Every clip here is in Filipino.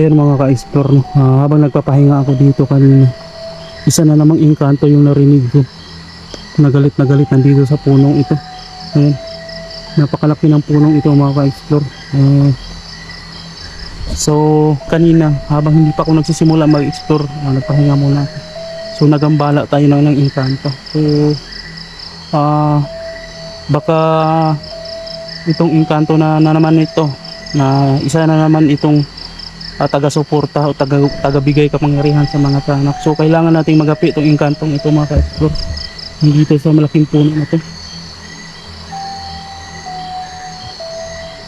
So yan mga ka-explore? Ah, habang nagpapahinga ako dito kanina, isa na namang inkanto yung narinig ko. Nagalit na galit nandito sa punong ito. Ayan. Napakalaki ng punong ito mga ka-explore. Eh, so kanina, habang hindi pa ako nagsisimula mag-explore, ah, nagpahinga muna. So nagambala tayo ng, ng inkanto. So, ah, baka itong inkanto na, na naman ito, na isa na naman itong uh, taga-suporta o taga, taga-bigay kapangyarihan sa mga anak. So kailangan nating magapi itong inkantong ito mga ka-explore. Dito sa malaking puno na to.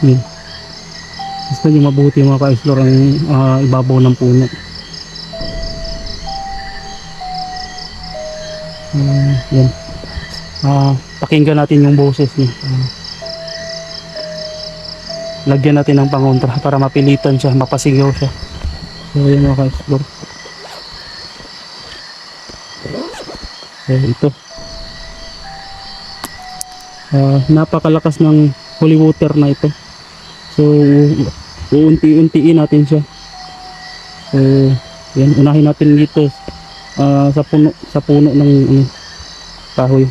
Yan. Gusto nyo mabuti mga ka-explore ang ah, ibabaw ng puno. Ah, yan. Ah, pakinggan natin yung boses niya. Ah, lagyan natin ng pangontra para mapilitan siya, mapasigaw siya. So yun mga ka-explore. So ito. Ah, napakalakas ng holy water na ito. So uunti-untiin natin siya. So yan, unahin natin dito ah, sa puno sa puno ng ano, kahoy.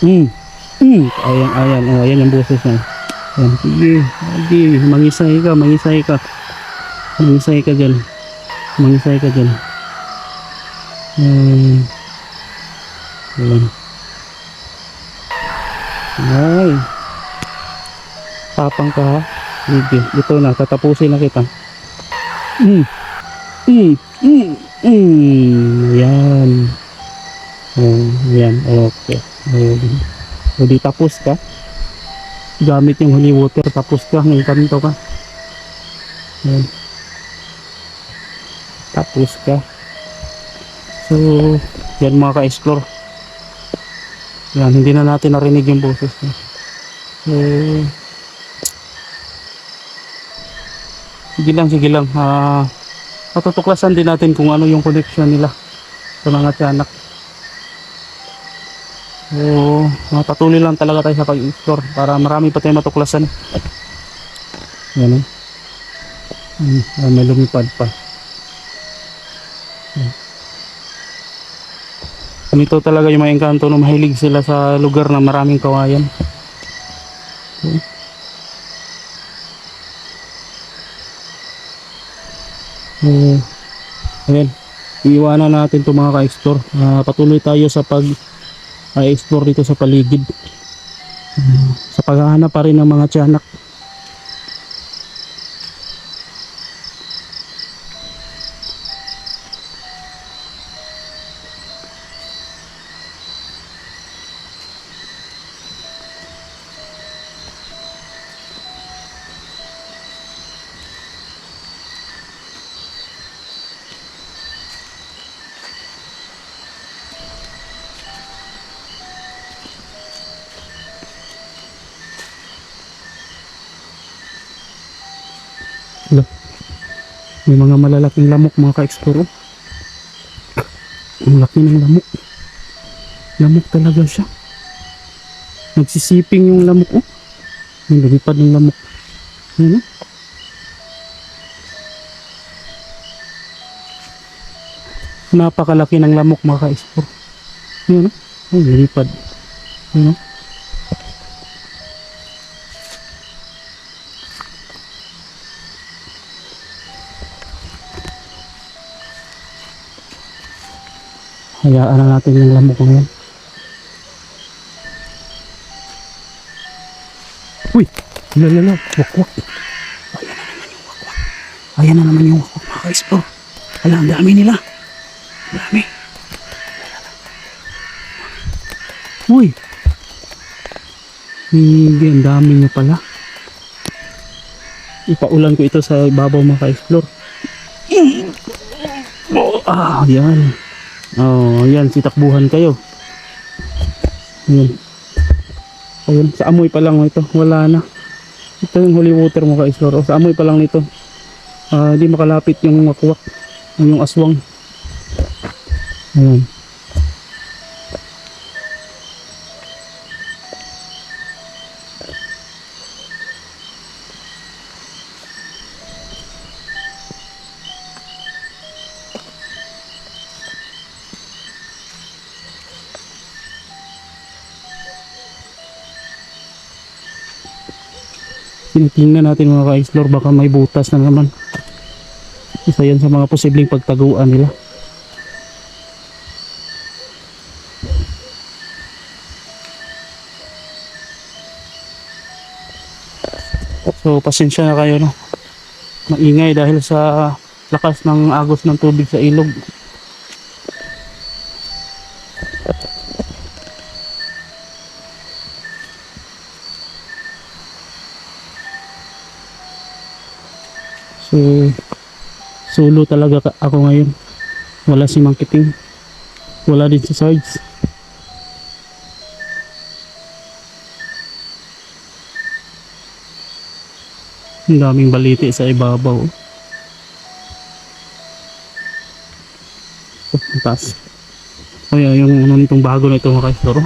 Mm. Mm. Ayan, ayan, oh, ayan yung boses niya. Yan, sige, sige, mangisay ka, mangisay ka. Mangisay ka dyan. Mangisay ka dyan. Hmm. Ayan. Ay. Tapang ka ha. Sige, ito na, tatapusin na kita. Mm. Mm. Mm. Mm. Ayan. Oh, ayan, okay. Okay. O di tapos ka gamit yung holy water tapos ka ng kanto ka. Ayan. tapos ka. So yan mga ka-explore. Yan hindi na natin narinig yung boses niya. So sige lang sige lang. Ah matutuklasan din natin kung ano yung connection nila sa mga tiyanak So, patuloy lang talaga tayo sa pag-explore para marami pa tayong matuklasan. Yan eh. Hmm, ah, may lumipad pa. Ganito talaga yung mga engkanto na mahilig sila sa lugar na maraming kawayan. Okay. So, ayan. Iiwanan natin itong mga ka-explore. Ah, patuloy tayo sa pag ay explore dito sa paligid. Sa paghahanap pa rin ng mga tiyanak Hala. May mga malalaking lamok mga ka-explore. oh. Ang laki ng lamok. Lamok talaga siya. Nagsisiping yung lamok oh. Yung lumipad ng lamok. Ano? Napakalaki ng lamok mga ka-explore. Oh. Oh, lumipad. Yun Hayaan na natin yung lamok ngayon. Uy! Lalala! Wakwak! Ayan na naman yung wakwak mga ka-explore. Ala, ang dami nila. Ang dami. Uy! Hindi, ang dami niya pala. Ipaulan ko ito sa ibabaw mga ka-explore. Ah, yan. Oh, yan, sitakbuhan kayo. Yan. Ayun, sa amoy pa lang ito, wala na. Ito yung holy water mo ka-explore. Oh, sa amoy pa lang nito. Ah, hindi makalapit yung wakwak, o yung aswang. Ayun. Tinitingnan natin mga ka-explore baka may butas na naman. Isa yan sa mga posibleng pagtaguan nila. So pasensya na kayo no. Maingay dahil sa lakas ng agos ng tubig sa ilog. Solo talaga ako ngayon. Wala si Mang Kiting. Wala din si Sarge. Ang daming baliti sa ibabaw. Oh, taas. Ay, ay, yung ano nitong bago na ito mga kaistoro.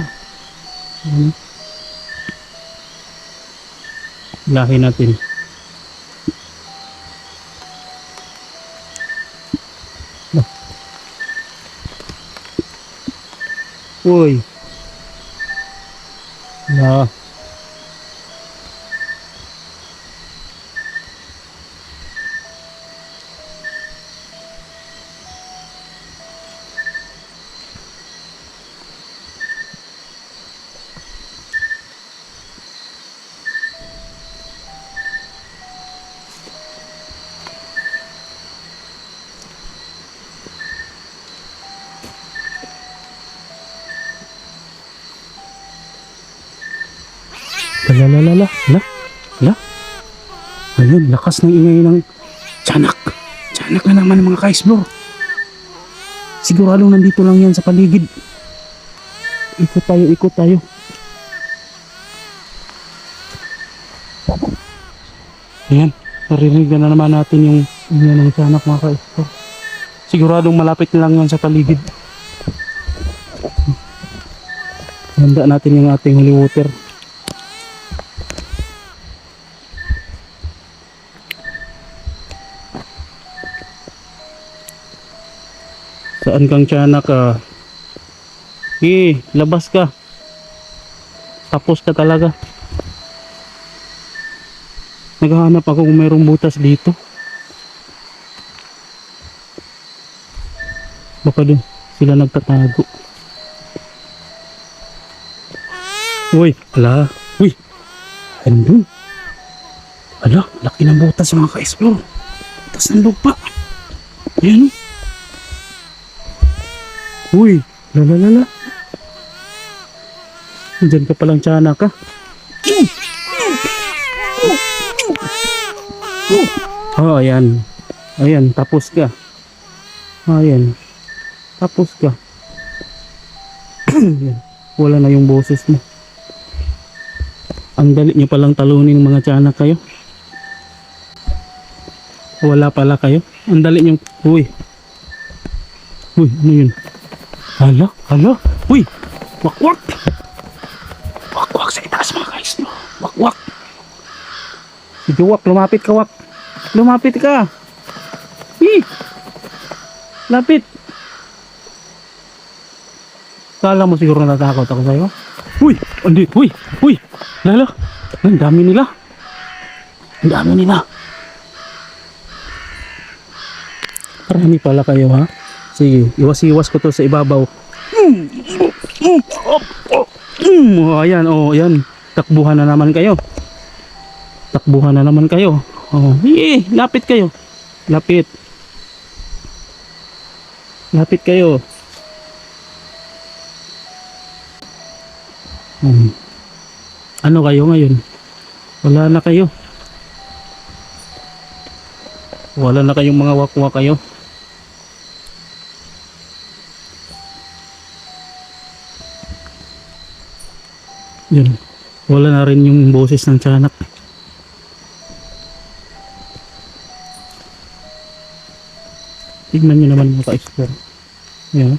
Ano? Lahi natin. Uy. Lalalala, la, la. Ayun, lakas ng ingay ng tiyanak. Tiyanak na naman ng mga ka-explore. Siguradong nandito lang yan sa paligid. Ikot tayo, ikot tayo. Ayan, narinig na naman natin yung ingay ng tiyanak mga ka-explore. Siguradong malapit lang yan sa paligid. Handa natin yung ating holy water. Saan kang tiyanak ka? Eh, labas ka. Tapos ka talaga. Naghahanap ako kung mayroong butas dito. Baka doon sila nagtatago. Uy, ala. Uy, andun. Ala, laki ng butas mga ka-explore. Butas ng lupa. Ayan oh. Uy, lalalala. Diyan ka palang tsana ka. Oh, ayan. Ayan, tapos ka. Ayan. Tapos ka. Ayan. Wala na yung boses mo. Ang dali nyo palang talunin mga tsana kayo. Wala pala kayo. Ang dali nyo. Uy. Uy, ano yun? Hala, hala. Uy, wakwak. Wakwak sa itaas mga guys. No? Wakwak. Sige, wak. Lumapit ka, wak. Lumapit ka. Hi. Lapit. Kala mo siguro natakot ako sa'yo? Uy, andi, uy, uy. Lala, ang dami nila. Ang dami nila. Marami pala kayo ha. Sige, iwas-iwas ko to sa ibabaw. Mm, mm, oh, oh, mm. Oh, ayan, oh, ayan. Takbuhan na naman kayo. Takbuhan na naman kayo. Oh, eh, lapit kayo. Lapit. Lapit kayo. Hmm. Ano kayo ngayon? Wala na kayo. Wala na kayong mga wakwa kayo. Yun. Wala na rin yung boses ng tiyanak. Tignan nyo naman mga ka-explore. Yan.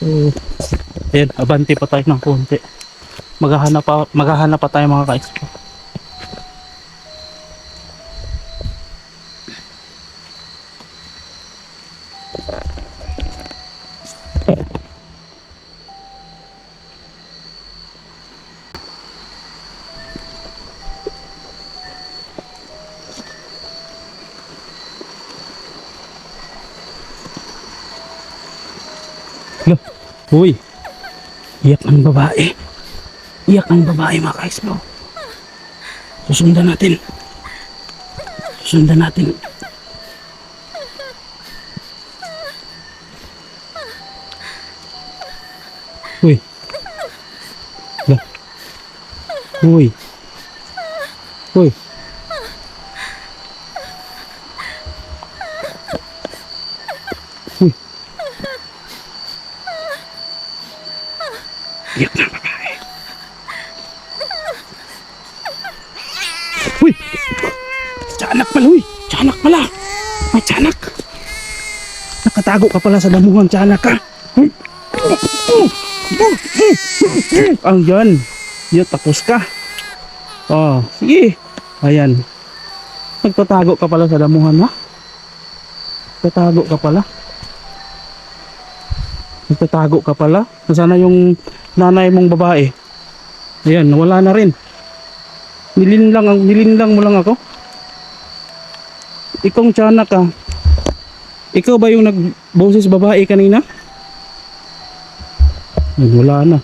So, ayan, abante pa tayo ng konti. Maghahanap pa, maghahanap pa tayo mga ka-explore. Uy, iyak ng babae. Iyak ng babae mga ka-explore. Susundan natin. Susundan natin. Uy. Uy. Uy. Tiyanak pala, uy! Tiyanak pala! May tiyanak! Nakatago ka pala sa damuhan, tiyanak ka! Ang yan! Yan, tapos ka! Oh, sige! Ayan. Nagtatago ka pala sa damuhan, ha? Nagtatago ka pala? Nagtatago ka pala? Nasaan na yung nanay mong babae? Ayan, wala na rin. Nilin lang, ang nilin lang mo lang ako. Ikong tiyanak ka. Ikaw ba yung nagboses babae kanina? Ay, Wala na.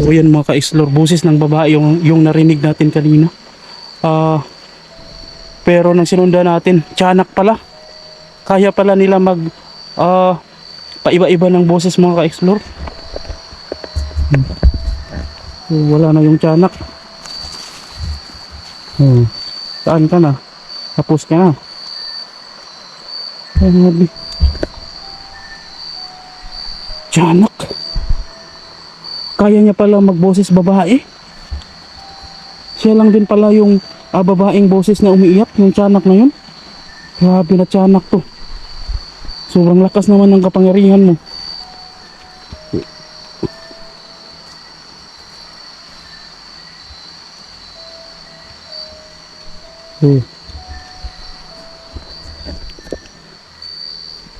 So yan mga ka-explore, boses ng babae yung, yung narinig natin kanina. Ah, pero nang sinundan natin, tiyanak pala. Kaya pala nila mag ah, paiba-iba ng boses mga ka-explore. Hmm. Wala na yung tiyanak. Hmm. Saan ka na? Tapos ka na. Grabe. Tiyanak. Kaya niya pala magboses babae. Siya lang din pala yung ah, babaeng boses na umiiyak, yung tiyanak na yun. Grabe na tiyanak to. Sobrang lakas naman ng kapangyarihan mo. Oh.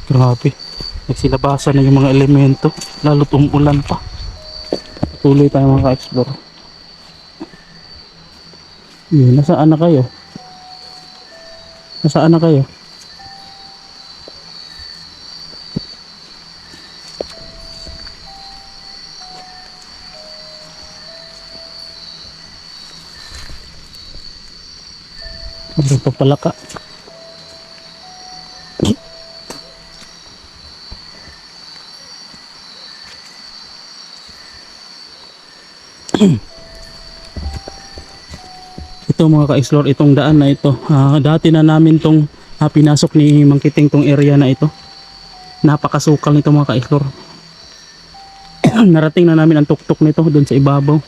Grabe. Nagsilabasan na yung mga elemento. Lalo't umulan pa. Tuloy tayo mga ka-explore. Yun, nasaan na kayo? Nasaan na kayo? Ano pa pala ka? ito mga ka-explore itong daan na ito. Ah, dati na namin tong ah, pinasok ni Mangkiting tong area na ito. Napakasukal nito mga ka-explore. Narating na namin ang tuktok nito doon sa ibabaw